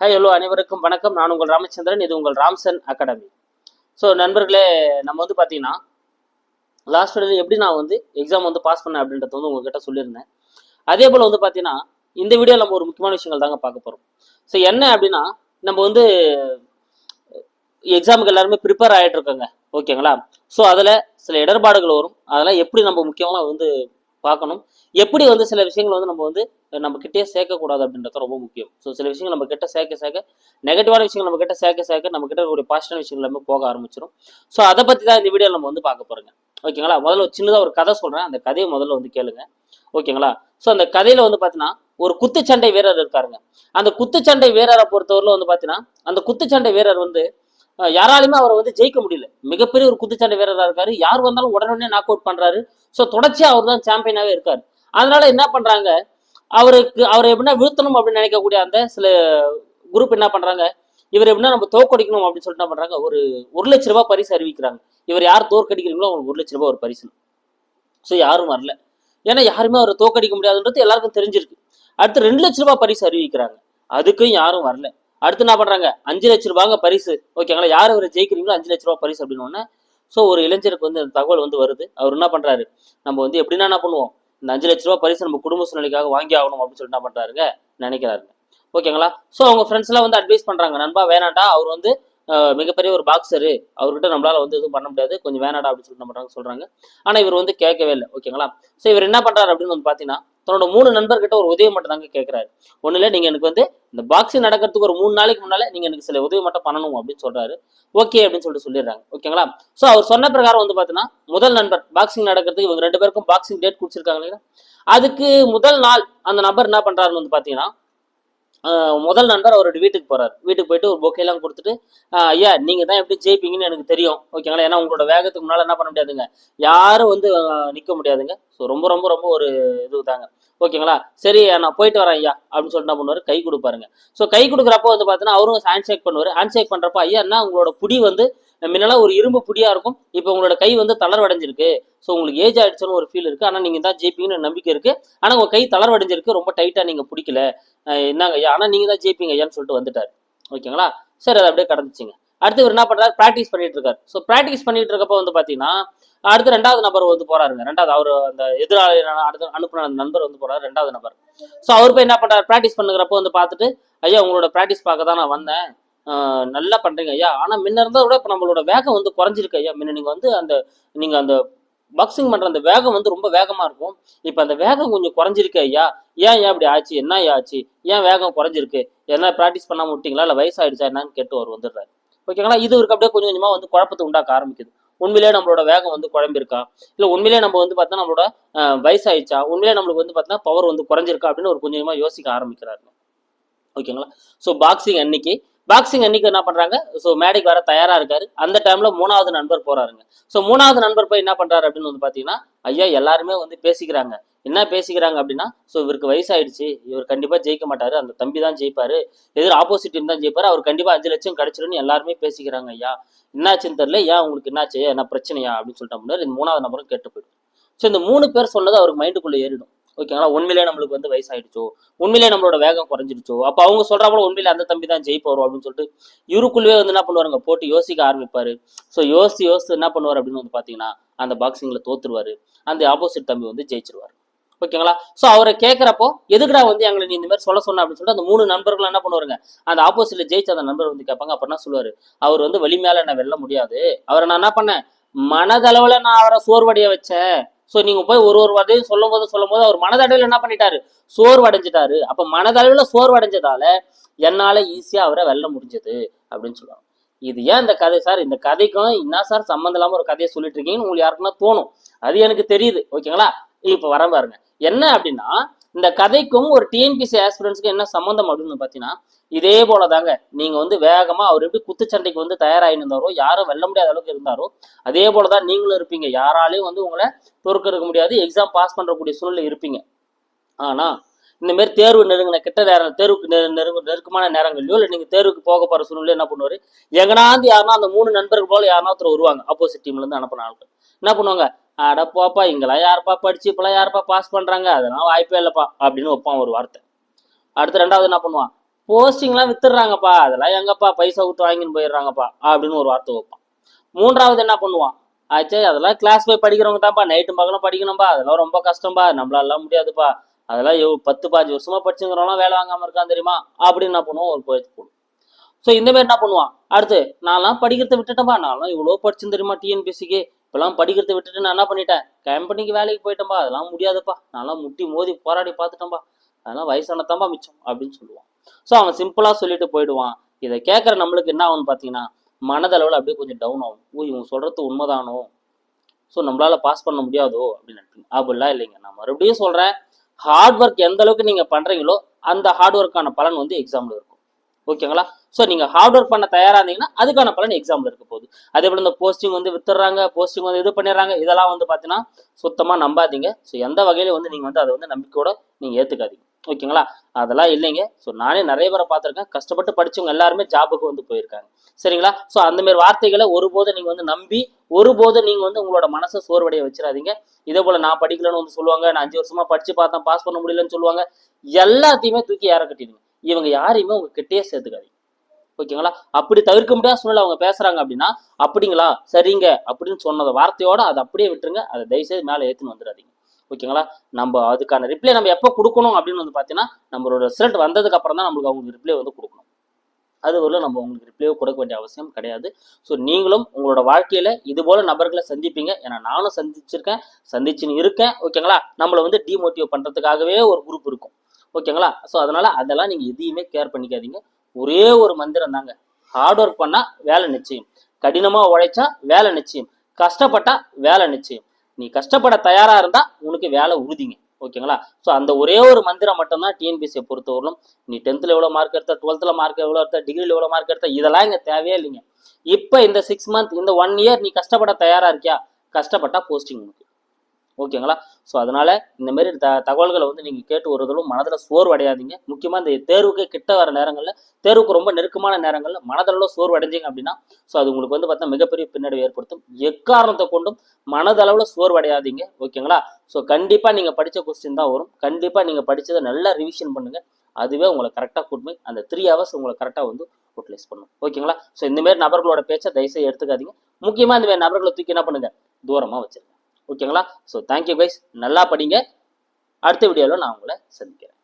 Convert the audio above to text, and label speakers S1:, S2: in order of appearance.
S1: Hi hello அனைவருக்கும் வணக்கம். நான் உங்கள் ராமச்சந்திரன் இது உங்கள் ராம்சன் அகாடமி. ஸோ நண்பர்களே நம்ம வந்து பார்த்தீங்கன்னா லாஸ்ட் வீடியோவில் எப்படி நான் வந்து எக்ஸாம் வந்து பாஸ் பண்ணேன் அப்படின்றத வந்து உங்ககிட்ட சொல்லியிருந்தேன். அதே போல் வந்து பார்த்தீங்கன்னா இந்த வீடியோ நம்ம ஒரு முக்கியமான விஷயங்கள் தாங்க பார்க்க போகிறோம் ஸோ என்ன அப்படின்னா நம்ம வந்து எக்ஸாமுக்கு எல்லாருமே ப்ரிப்பேர் ஆகிட்டு இருக்கோங்க. ஓகேங்களா ஸோ அதில் சில இடர்பாடுகள் வரும். அதெல்லாம் எப்படி நம்ம முக்கியமாக வந்து பார்க்கணும். எப்படி வந்து சில விஷயங்கள் வந்து நம்ம வந்து நம்ம கிட்டே சேர்க்கக்கூடாது அப்படின்றது ரொம்ப முக்கியம். ஸோ சில விஷயங்கள் நம்ம கிட்ட சேர்க்க சேர்க்க நெகட்டிவான விஷயங்கள் நம்ம கிட்ட சேர்க்க சேர்க்க நம்ம கிட்ட ஒரு பாசிட்டிவ் விஷயங்கள் எல்லாமே போக ஆரம்பிச்சிடும் ஸோ அதை பற்றி தான் இந்த வீடியோ நம்ம வந்து பார்க்க போகிறோங்க ஓகேங்களா? முதல்ல ஒரு சின்னதாக ஒரு கதை சொல்கிறேன் அந்த கதையை முதல்ல வந்து கேளுங்க. ஓகேங்களா? ஸோ அந்த கதையில் வந்து பார்த்தீங்கன்னா ஒரு குத்துச்சண்டை வீரர் இருக்காருங்க. அந்த குத்துச்சண்டை வீரரை பொறுத்தவரையில் வந்து பார்த்தீங்கன்னா அந்த குத்துச்சண்டை வீரர் வந்து யாராலையுமே அவரை வந்து ஜெயிக்க முடியல. மிகப்பெரிய ஒரு குத்துச்சண்டை வீரராக இருக்காரு. யார் வந்தாலும் உடனே நாக் அவுட் பண்றாரு. ஸோ தொடர்ச்சியாக அவர் தான் சாம்பியனாகவே இருக்காரு. அதனால என்ன பண்றாங்க? அவருக்கு அவரை எப்படின்னா வீழ்த்தணும் அப்படின்னு நினைக்கக்கூடிய அந்த சில குரூப் என்ன பண்றாங்க? இவர் எப்படின்னா நம்ம தோக்கடிக்கணும் அப்படின்னு சொல்லிட்டு என்ன பண்றாங்க? ஒரு ஒரு லட்ச ரூபாய் பரிசு அறிவிக்கிறாங்க. இவர் யார் தோற்கடிக்கிறீங்களோ அவங்களுக்கு ஒரு லட்ச ரூபாய் ஒரு பரிசு. ஸோ யாரும் வரல. ஏன்னா யாருமே அவரை தோக்கடிக்க முடியாதுன்றது எல்லாருக்கும் தெரிஞ்சிருக்கு. அடுத்து ரெண்டு லட்ச ரூபாய் பரிசு அறிவிக்கிறாங்க. அதுக்கும் யாரும் வரல. அடுத்து என்ன பண்றாங்க? அஞ்சு லட்ச ரூபாங்க பரிசு. ஓகேங்களா யார் இவர் ஜெயிக்கிறீங்களோ அஞ்சு லட்ச ரூபா பரிசு அப்படின்னு உடனே ஸோ ஒரு இளைஞருக்கு வந்து அந்த தகவல் வந்து வருது. அவர் என்ன பண்றாரு? நம்ம வந்து எப்படின்னா என்ன பண்ணுவோம்? இந்த அஞ்சு லட்ச ரூபா பரிசு நம்ம குடும்ப சூழ்நிலைக்காக வாங்கி ஆகணும் அப்படின்னு சொல்லிட்டு என்ன பண்றாருங்க? நினைக்கிறாருங்க. ஓகேங்களா ஸோ அவங்க ஃப்ரெண்ட்ஸ் எல்லாம் வந்து அட்வைஸ் பண்றாங்க. நண்பா வேணாண்டா அவர் வந்து மிகப்பெரிய ஒரு பாக்ஸரு அவர்கிட்ட நம்மளால வந்து எதுவும் பண்ண முடியாது. கொஞ்சம் வேணாடா அப்படின்னு சொல்லிட்டு என்ன பண்றாங்க சொல்றாங்க. ஆனா இவர் வந்து கேட்கவே இல்லை. ஓகேங்களா ஸோ இவர் என்ன பண்றாரு அப்படின்னு வந்து பாத்தீங்கன்னா தன்னோட மூணு நண்பர்கிட்ட ஒரு உதவி மட்டும் தாங்க கேட்கிறாரு ஒண்ணு இல்ல நீங்க எனக்கு வந்து இந்த பாக்ஸிங் நடக்கிறதுக்கு ஒரு மூணு நாளைக்கு முன்னால நீங்க எனக்கு சில உதவி மட்டும் பண்ணணும் அப்படின்னு சொல்றாரு. ஓகே அப்படின்னு சொல்லிட்டு சொல்லிடுறாங்க. ஓகேங்களா ஸோ அவர் சொன்ன பிரகாரம் வந்து பாத்தீங்கன்னா முதல் நண்பர் பாக்ஸிங் நடக்கிறதுக்கு இவங்க ரெண்டு பேருக்கும் பாக்ஸிங் டேட் குடிச்சிருக்காங்க இல்லைங்களா? அதுக்கு முதல் நாள் அந்த நபர் என்ன பண்றாருன்னு வந்து பாத்தீங்கன்னா முதல் நண்பர் அவரோட வீட்டுக்கு போறாரு. வீட்டுக்கு போயிட்டு ஒரு பொக்கையெல்லாம் கொடுத்துட்டு ஐயா நீங்க தான் எப்படி ஜெயிப்பீங்கன்னு எனக்கு தெரியும். ஓகேங்களா ஏன்னா உங்களோட வேகத்துக்கு முன்னால என்ன பண்ண முடியாதுங்க. யாரும் வந்து நிற்க நிக்க முடியாதுங்க. ஸோ ரொம்ப ரொம்ப ரொம்ப ஒரு இது தாங்க. ஓகேங்களா சரி நான் போயிட்டு வரேன் ஐயா. அப்படின்னு சொல்லிட்டு என்ன பண்ணுவாரு? கை கொடுப்பாருங்க. ஸோ கை கொடுக்குறப்போ வந்து பார்த்தீங்கன்னா அவரும் ஹேண்ட் ஷேக் பண்ணுவார். ஹேண்ட் ஷேக் பண்ணுறப்ப ஐயா என்ன? உங்களோட புடி வந்து முன்னெல்லாம் ஒரு இரும்பு புடியா இருக்கும். இப்போ உங்களோட கை வந்து தளர்வடைஞ்சிருக்கு. ஸோ உங்களுக்கு ஏஜ் ஆயிடுச்சுன்னு ஒரு ஃபீல் இருக்கு. ஆனால் நீங்க தான் ஜெயிப்பீங்கன்னு நம்பிக்கை இருக்கு. ஆனால் உங்க கை தளர்வடைஞ்சிருக்கு. ரொம்ப டைட்டா நீங்க பிடிக்கல. என்னங்க ஐயா ஆனால் நீங்க தான் ஜெயிப்பீங்க ஐயான்னு சொல்லிட்டு வந்துட்டாரு. ஓகேங்களா? சரி அது அப்படியே கடந்துச்சுங்க. அடுத்து இவர் என்ன பண்றாரு? ப்ராக்டிஸ் பண்ணிட்டு இருக்காரு. ஸோ ப்ராக்டிஸ் பண்ணிட்டு இருக்கப்போ வந்து பாத்தீங்கன்னா அடுத்து ரெண்டாவது நபர் வந்து போறாருங்க. ரெண்டாவது அவர் அந்த எதிராளி அடுத்து அனுப்புன அந்த நண்பர் வந்து போறாரு. ரெண்டாவது நபர். ஸோ அவர் போய் என்ன பண்றாரு? ப்ராக்டிஸ் பண்ணுறப்ப வந்து பார்த்துட்டு ஐயா உங்களோட ப்ராக்டிஸ் பார்க்க தான் நான் வந்தேன். நல்லா பண்றீங்க ஐயா. ஆனா முன்ன இருந்தா விட இப்போ நம்மளோட வேகம் வந்து குறைஞ்சிருக்கு ஐயா. முன்ன நீங்க வந்து அந்த நீங்க அந்த பாக்ஸிங் பண்ற அந்த வேகம் வந்து ரொம்ப வேகமா இருக்கும். இப்போ அந்த வேகம் கொஞ்சம் குறைஞ்சிருக்கு ஐயா. ஏன் ஏன் இப்படி ஆச்சு? என்ன ஐயா ஆச்சு? ஏன் வேகம் குறைஞ்சிருக்கு? என்ன ப்ராக்டிஸ் பண்ணாம விட்டீங்களா? இல்லை வயசாயிடுச்சா? என்னன்னு கேட்டு அவர் வந்துடுறாரு. ஓகேங்களா இது இவருக்கு அப்படியே கொஞ்சம் கொஞ்சமா வந்து குழப்பத்தை உண்டாக்க ஆரம்பிக்குது. உண்மையிலேயே நம்மளோட வேகம் வந்து குழம்பிருக்கா இல்லை உண்மையிலேயே நம்ம வந்து பார்த்தா நம்மளோட வயசாயிடுச்சா? உண்மையிலேயே நம்மளுக்கு வந்து பார்த்தா பவர் வந்து குறைஞ்சிருக்கா? அப்படின்னு ஒரு கொஞ்சம் கொஞ்சமா யோசிக்க ஆரம்பிக்கிறாரு ஓகேங்களா ஸோ பாக்ஸிங் அன்னைக்கு பாக்ஸிங் அன்னைக்கு என்ன பண்றாங்க? ஸோ மேடைக்கு வர தயாரா இருக்காரு. அந்த டைம்ல மூணாவது நண்பர் போறாருங்க. ஸோ மூணாவது நண்பர் போய் என்ன பண்றாரு அப்படின்னு வந்து பாத்தீங்கன்னா ஐயா எல்லாருமே வந்து பேசிக்கிறாங்க. என்ன பேசிக்கிறாங்க அப்படின்னா ஸோ இவருக்கு வயசாயிடுச்சு. இவர் கண்டிப்பாக ஜெயிக்க மாட்டாரு. அந்த தம்பி தான் ஜெயிப்பாரு. எதிர் ஆப்போசிட் டீம் தான் ஜெயிப்பாரு. அவர் கண்டிப்பாக அஞ்சு லட்சம் கிடைச்சிரும்னு எல்லாருமே பேசிக்கிறாங்க ஐயா. என்னாச்சுன்னு தெரியல. ஏன் உங்களுக்கு என்னாச்சு? என்ன பிரச்சனையா? அப்படின்னு சொல்லிட்டு முன்னாடி இந்த மூணாவது நம்பரும் கேட்டு போயிடும் ஸோ இந்த மூணு பேர் சொன்னது அவருக்கு மைண்டுக்குள்ளே ஏறிடும். ஓகேங்களா உண்மையிலேயே நம்மளுக்கு வந்து வயசாயிடுச்சோ? உண்மையிலே நம்மளோட வேகம் குறைஞ்சிடுச்சோ? அப்போ அவங்க சொல்கிறா போல உண்மையிலே அந்த தம்பி தான் ஜெயிப்பாரோ அப்படின்னு சொல்லிட்டு இவருக்குள்ளவே வந்து என்ன பண்ணுவாருங்க? போட்டு யோசிக்க ஆரம்பிப்பாரு. ஸோ யோசித்து யோசித்து என்ன பண்ணுவார் அப்படின்னு வந்து பார்த்தீங்கன்னா அந்த பாக்ஸிங்கில் தோத்துருவாரு. அந்த ஆப்போசிட் தம்பி வந்து ஜெயிச்சிருவாரு. ஓகேங்களா ஸோ அவரை கேட்குறப்போ எதுக்குடா வந்து எங்களை நீ இந்த மாதிரி சொல்ல சொன்ன? அப்படின்னு சொல்லிட்டு அந்த மூணு நண்பர்கள் என்ன பண்ணுவாருங்க? அந்த ஆப்போசிட்ல ஜெயிச்ச அந்த நண்பர் வந்து கேட்பாங்க. அப்ப என்ன சொல்லுவார்? அவர் வந்து வலிமையால என்ன வெல்ல முடியாது. அவரை நான் என்ன பண்ணேன்? மனதளவில் நான் அவரை சோர்வடைய வச்சேன். ஸோ நீங்கள் போய் ஒரு ஒரு வார்த்தையும் சொல்லும் போது சொல்லும் போது அவர் மனதளவில் என்ன பண்ணிட்டாரு? சோர்வடைஞ்சிட்டாரு. அப்போ மனதளவில் சோர்வடைஞ்சதால என்னால் ஈஸியாக அவரை வெல்ல முடிஞ்சது அப்படின்னு சொல்லுவாங்க. இது ஏன் இந்த கதை சார்? இந்த கதைக்கும் என்ன சார் சம்மந்தம் இல்லாமல் ஒரு கதையை சொல்லிட்டு இருக்கீங்கன்னு உங்களுக்கு யாருக்குன்னா தோணும். அது எனக்கு தெரியுது. ஓகேங்களா? இப்போ வர பாருங்க. என்ன அப்படின்னா இந்த கதைக்கும் ஒரு டிஎன்பிசி ஆஸ்பிரன்ஸ்க்கு என்ன சம்மந்தம் அப்படின்னு பார்த்தீங்கன்னா இதே போல தாங்க நீங்க வந்து வேகமா அவர் எப்படி குத்துச்சண்டைக்கு வந்து தயாராகிருந்தாரோ யாரும் வெல்ல முடியாத அளவுக்கு இருந்தாரோ அதே போலதான் நீங்களும் இருப்பீங்க. யாராலையும் வந்து உங்களை தோற்கறக்க முடியாது எக்ஸாம் பாஸ் பண்றக்கூடிய சூழ்நிலை இருப்பீங்க. ஆனா இந்த மாதிரி தேர்வு நெருங்கின கிட்ட நேரம் தேர்வுக்கு நெரு- நெருங்கு நெருக்கமான நேரங்கள்லயோ இல்லை நீங்கள் தேர்வுக்கு போக போகிற சூழ்நிலை என்ன பண்ணுவார்? எங்கனாந்து யாருன்னா அந்த மூணு நண்பர்கள் போல யாருன்னா ஒருத்தர் வருவாங்க. ஆப்போசிட் டீம்லேருந்து அனுப்பின ஆட்கள் என்ன பண்ணுவாங்க? அட போப்பா இங்கெல்லாம் யாருப்பா படிச்சு இப்பெல்லாம் யாருப்பா பாஸ் பண்றாங்க? அதெல்லாம் வாய்ப்பே இல்லப்பா அப்படின்னு வைப்பான் ஒரு வார்த்தை. அடுத்து ரெண்டாவது என்ன பண்ணுவான்? போஸ்டிங்லாம் வித்துடுறாங்கப்பா அதெல்லாம் எங்கப்பா பைசா கொடுத்து வாங்கின்னு போயிடுறாங்கப்பா அப்படின்னு ஒரு வார்த்தை வைப்பான். மூன்றாவது என்ன பண்ணுவான்? ஆச்சே அதெல்லாம் கிளாஸ் போய் படிக்கிறவங்க தான்ப்பா நைட்டு மகளும் படிக்கணும்பா அதெல்லாம் ரொம்ப கஷ்டம்பா நம்மளாலாம் முடியாதுப்பா. அதெல்லாம் எவ் பத்து பாஞ்சு வருஷமா படிச்சுங்கிறவங்களாம் வேலை வாங்காம இருக்கான் தெரியுமா? அப்படின்னு என்ன பண்ணுவோம் ஒரு போயிட்டு போடும் ஸோ இந்த மாதிரி என்ன பண்ணுவான்? அடுத்து நான்லாம் படிக்கிறத விட்டுட்டேன்பா நான்லாம் இவ்வளோ படிச்சுன்னு தெரியுமா டிஎன்பிசிக்கு இப்பெல்லாம் படிக்கிறத விட்டுட்டு நான் என்ன பண்ணிட்டேன்? கம்பெனிக்கு வேலைக்கு போயிட்டேன்பா. அதெல்லாம் முடியாதுப்பா. நான்லாம் முட்டி மோதி போராடி பார்த்துட்டேன்பா. அதெல்லாம் வயசானதான்பா மிச்சம் அப்படின்னு சொல்லுவான். ஸோ அவன் சிம்பிளாக சொல்லிட்டு போயிடுவான். இதை கேட்குற நம்மளுக்கு என்ன ஆகும்னு பார்த்தீங்கன்னா மனதளவில் அப்படியே கொஞ்சம் டவுன் ஆகும். ஓ இவங்க சொல்கிறது உண்மைதானோ? ஸோ நம்மளால் பாஸ் பண்ண முடியாதோ? அப்படின்னு நினைப்பீங்க. அப்படிலாம் இல்லைங்க. நான் மறுபடியும் சொல்கிறேன் ஹார்ட் ஒர்க் எந்த அளவுக்கு நீங்கள் பண்ணுறீங்களோ அந்த ஹார்ட் ஒர்க்கான பலன் வந்து எக்ஸாமில் இருக்கும். ஓகேங்களா ஸோ நீங்கள் ஹார்ட் ஒர்க் பண்ண தயாராக இருந்தீங்கன்னா அதுக்கான பலன் எக்ஸாமில் இருக்க போகுது. அதே போல் இந்த போஸ்டிங் வந்து வித்துடுறாங்க போஸ்டிங் வந்து இது பண்ணிடுறாங்க இதெல்லாம் வந்து பார்த்தீங்கன்னா சுத்தமாக நம்பாதீங்க. ஸோ எந்த வகையில வந்து நீங்கள் வந்து அதை வந்து நம்பிக்கையோட நீங்கள் ஏற்றுக்காதீங்க ஓகேங்களா? அதெல்லாம் இல்லைங்க. ஸோ நானே நிறைய பேரை பார்த்துருக்கேன். கஷ்டப்பட்டு படித்தவங்க எல்லாருமே ஜாபுக்கு வந்து போயிருக்காங்க. சரிங்களா? ஸோ அந்தமாரி வார்த்தைகளை ஒருபோதும் நீங்கள் வந்து நம்பி ஒருபோதும் நீங்கள் வந்து உங்களோட மனசை சோர்வடைய வச்சிடாதீங்க. இதே போல் நான் படிக்கலன்னு வந்து சொல்லுவாங்க நான் அஞ்சு வருஷமா படித்து பார்த்தேன் பாஸ் பண்ண முடியலன்னு சொல்லுவாங்க எல்லாத்தையுமே தூக்கி யாரை கட்டிடுங்க? இவங்க யாரையுமே உங்க கிட்டேயே சேர்த்துக்காதீங்க. ஓகேங்களா? அப்படி தவிர்க்க முடியாத சூழ்நிலை அவங்க பேசுறாங்க அப்படின்னா அப்படிங்களா? சரிங்க. அப்படின்னு சொன்னதை வார்த்தையோட அதை அப்படியே விட்டுருங்க. அதை தயவுசெய்து மேலே ஏற்றுன்னு வந்துடாதீங்க. ஓகேங்களா? நம்ம அதுக்கான ரிப்ளை நம்ம எப்போ கொடுக்கணும் அப்படின்னு வந்து பார்த்தீங்கன்னா நம்மளோட ரிசல்ட் வந்ததுக்கு அப்புறம் தான் நம்மளுக்கு அவங்களுக்கு ரிப்ளை வந்து கொடுக்கணும். அது வரல நம்ம உங்களுக்கு ரிப்ளையோ கொடுக்க வேண்டிய அவசியம் கிடையாது. ஸோ நீங்களும் உங்களோட வாழ்க்கையில இது போல நபர்களை சந்திப்பீங்க. ஏன்னா நானும் சந்திச்சிருக்கேன் சந்திச்சுன்னு இருக்கேன். ஓகேங்களா? நம்மளை வந்து டிமோட்டிவ் பண்றதுக்காகவே ஒரு குரூப் இருக்கும். ஓகேங்களா? ஸோ அதனால அதெல்லாம் நீங்க எதையுமே கேர் பண்ணிக்காதீங்க. ஒரே ஒரு மந்திரம் தாங்க. ஹார்ட் ஒர்க் பண்ணா வேலை நிச்சயம். கடினமா உழைச்சா வேலை நிச்சயம். கஷ்டப்பட்டா வேலை நிச்சயம். நீ கஷ்டப்பட தயாரா இருந்தா உனக்கு வேலை உறுதிங்க. ஓகேங்களா? ஸோ அந்த ஒரே ஒரு மந்திரம் மட்டும்தான் டிஎன்பிசியை பொறுத்தவரையிலும் நீ டென்த்தில் எவ்வளோ மார்க் எடுத்த டுவெல்த்தில் மார்க் எவ்வளோ எடுத்த டிகிரியில் எவ்வளோ மார்க் எடுத்த இதெல்லாம் இங்கே தேவையே இல்லைங்க. இப்போ இந்த சிக்ஸ் மந்த் இந்த ஒன் இயர் நீ கஷ்டப்பட தயாராக இருக்கியா? கஷ்டப்பட்டா போஸ்டிங் உனக்கு. ஓகேங்களா ஸோ அதனால் இந்த மாதிரி த தகவல்களை வந்து நீங்கள் கேட்டு வருவதிலும் மனதில் சோர்வடையாதீங்க. முக்கியமாக இந்த தேர்வுக்கு கிட்ட வர நேரங்களில் தேர்வுக்கு ரொம்ப நெருக்கமான நேரங்களில் மனதளவில் சோர்வடைஞ்சிங்க அப்படின்னா ஸோ அது உங்களுக்கு வந்து பார்த்தா மிகப்பெரிய பின்னடைவு ஏற்படுத்தும். எக்காரணத்தை கொண்டும் மனதளவில் சோர்வடையாதீங்க. ஓகேங்களா ஸோ கண்டிப்பாக நீங்கள் படித்த கொஸ்டின் தான் வரும். கண்டிப்பாக நீங்கள் படித்ததை நல்லா ரிவிஷன் பண்ணுங்கள் அதுவே உங்களை கரெக்டாக கூட்டுமே அந்த த்ரீ ஹவர்ஸ் உங்களை கரெக்டாக வந்து யூட்டிலைஸ் பண்ணும். ஓகேங்களா ஸோ இந்தமாரி நபர்களோட பேச்சை தயவுசெய்து எடுத்துக்காதீங்க. முக்கியமாக இந்த மாதிரி நபர்களை தூக்கி என்ன பண்ணுங்கள் தூரமாக வச்சிருங்க. ஓகேங்களா? ஸோ தேங்க்யூ கைஸ் நல்லா படிங்க. அடுத்த வீடியோவில் நான் உங்களை சந்திக்கிறேன்.